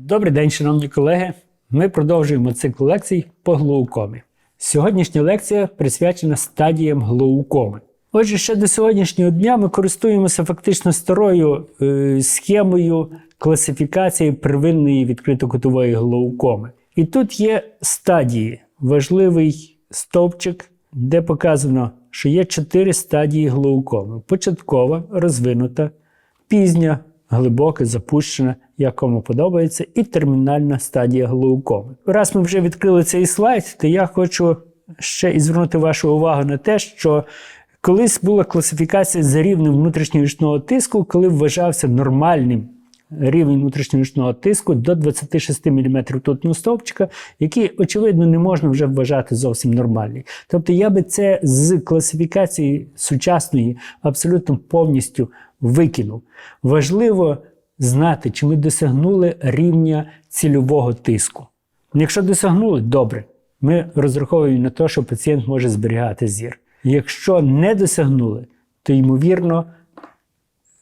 Добрий день, шановні колеги. Ми продовжуємо цикл лекцій по глоукомі. Сьогоднішня лекція присвячена стадіям глоукоми. Отже, ще до сьогоднішнього дня ми користуємося фактично старою е, схемою класифікації первинної відкритокутової глоукоми. І тут є стадії, важливий стовпчик, де показано, що є чотири стадії глоукоми: початкова, розвинута, пізня, глибока, запущена, як кому подобається, і термінальна стадія глаукоми. Раз ми вже відкрили цей слайд, то я хочу ще і звернути вашу увагу на те, що колись була класифікація за рівнем внутрішньовічного тиску, коли вважався нормальним. Рівень внутрішньовічного тиску до 26 мм ртутного стовпчика, який, очевидно, не можна вже вважати зовсім нормальний. Тобто я би це з класифікації сучасної абсолютно повністю викинув. Важливо знати, чи ми досягнули рівня цільового тиску. Якщо досягнули, добре. Ми розраховуємо на те, що пацієнт може зберігати зір. Якщо не досягнули, то ймовірно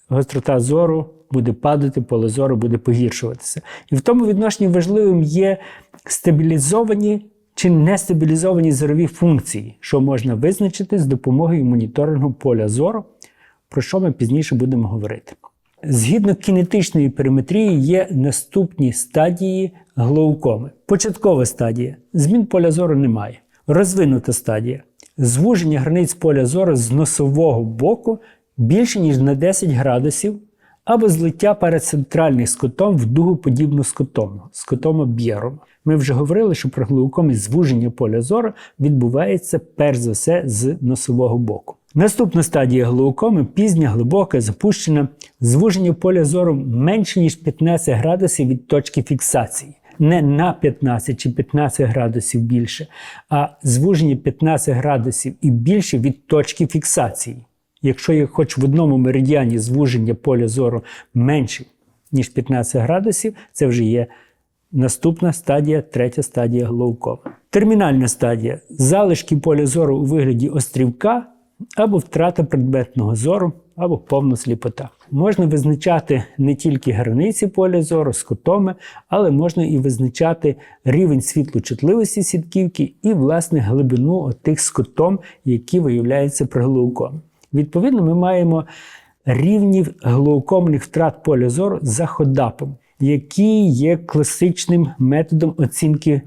гострота зору буде падати, поле зору буде погіршуватися. І в тому відношенні важливим є стабілізовані чи нестабілізовані зорові функції, що можна визначити з допомогою моніторингу поля зору, про що ми пізніше будемо говорити. Згідно кінетичної периметрії є наступні стадії глоукоми. Початкова стадія змін поля зору немає. Розвинута стадія звуження границь поля зору з носового боку більше, ніж на 10 градусів, або злиття перецентральних скотом в дугу подібну скотому, скотома Б'єром. Ми вже говорили, що при глаукомі звуження поля зору відбувається перш за все з носового боку. Наступна стадія глаукоми пізня, глибока, запущена, звуження поля зору менше, ніж 15 градусів від точки фіксації. Не на 15 чи 15 градусів більше, а звуження 15 градусів і більше від точки фіксації. Якщо є хоч в одному меридіані звуження поля зору менше, ніж 15 градусів, це вже є наступна стадія, третя стадія глаукоми. Термінальна стадія залишки поля зору у вигляді острівка або втрата предметного зору, або повна сліпота. Можна визначати не тільки границі поля зору, скотоми, але можна і визначати рівень світлочутливості сітківки і, власне, глибину тих скотом, які виявляються при глаукомі. Відповідно, ми маємо рівні глаукомних втрат поля зору за ходапом, який є класичним методом оцінки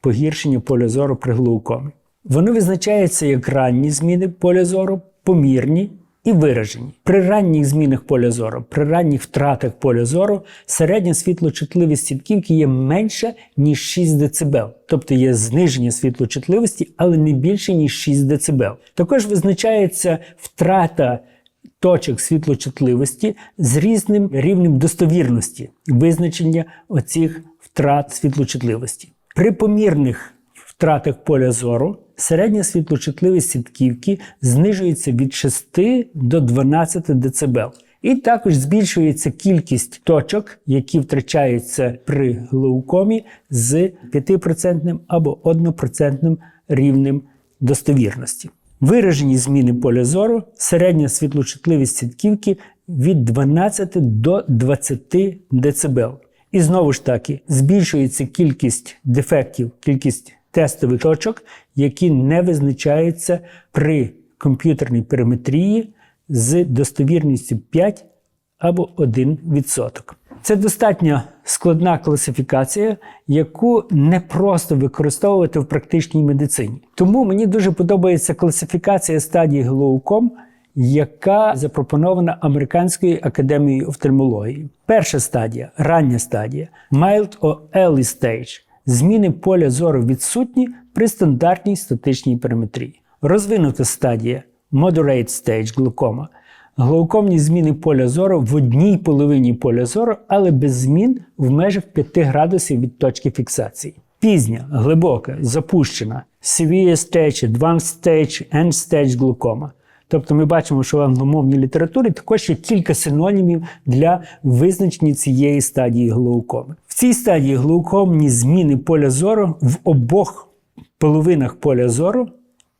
погіршення поля зору при глаукомі. Вони визначаються як ранні зміни поля зору, помірні і виражені. При ранніх змінах поля зору, при ранніх втратах поля зору середня світлочутливість сітківки є менша, ніж 6 дБ. Тобто є зниження світлочутливості, але не більше, ніж 6 дБ. Також визначається втрата точок світлочутливості з різним рівнем достовірності визначення оцих втрат світлочутливості. При помірних втратах поля зору середня світлочутливість сітківки знижується від 6 до 12 дБ. І також збільшується кількість точок, які втрачаються при глаукомі з 5% або 1% рівнем достовірності. Виражені зміни поля зору, середня світлочутливість сітківки від 12 до 20 дБ. І знову ж таки збільшується кількість дефектів, кількість тестових точок, які не визначаються при комп'ютерній периметрії з достовірністю 5 або 1%. Це достатньо складна класифікація, яку не просто використовувати в практичній медицині. Тому мені дуже подобається класифікація стадії глауком, яка запропонована Американською академією офтальмології. Перша стадія рання стадія mild or early stage. Зміни поля зору відсутні при стандартній статичній периметрії. Розвинута стадія moderate stage глаукома. Глаукомні зміни поля зору в одній половині поля зору, але без змін в межах 5 градусів від точки фіксації. Пізня, глибока, запущена, severe stage, advanced stage, end stage глаукома. Тобто ми бачимо, що в англомовній літературі також є кілька синонімів для визначення цієї стадії глаукоми. В цій стадії глаукомні зміни поля зору в обох половинах поля зору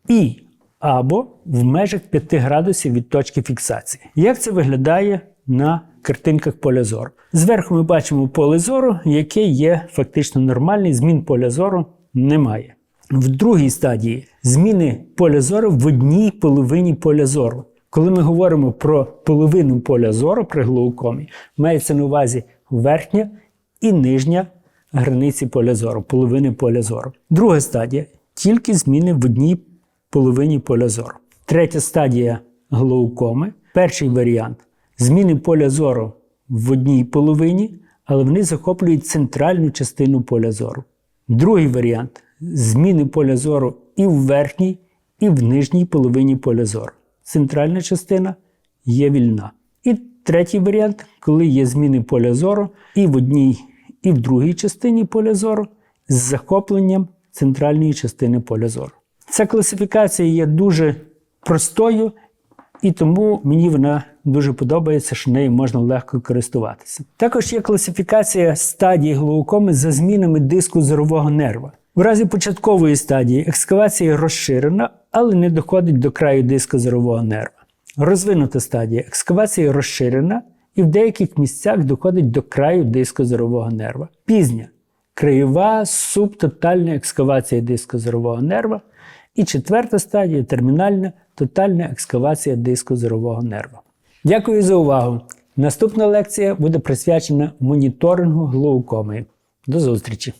і або в межах 5 градусів від точки фіксації. Як це виглядає на картинках поля зору. Зверху ми бачимо поле зору, яке є фактично нормальне, змін поля зору немає. В другій стадії зміни поля зору в одній половині поля зору. Коли ми говоримо про половину поля зору при глаукомі, мається на увазі верхня і нижня границі поля зору, половини поля зору. Друга стадія тільки зміни в одній половині поля зору. Третя стадія глаукоми. Перший варіант зміни поля зору в одній половині, але вони захоплюють центральну частину поля зору. Другий варіант зміни поля зору і в верхній, і в нижній половині поля зору. Центральна частина є вільна. І третій варіант, коли є зміни поля зору і в одній, і в другій частині поля зору з захопленням центральної частини поля зору. Ця класифікація є дуже простою, і тому мені вона дуже подобається, що нею можна легко користуватися. Також є класифікація стадії глаукоми за змінами диску зорового нерва. В разі початкової стадії екскавація розширена, але не доходить до краю диска зорового нерва. Розвинута стадія екскавація розширена і в деяких місцях доходить до краю диска зорового нерва. Пізня краєва субтотальна екскавація диска зорового нерва. І четверта стадія термінальна тотальна екскавація диску зорового нерва. Дякую за увагу! Наступна лекція буде присвячена моніторингу глаукоми. До зустрічі!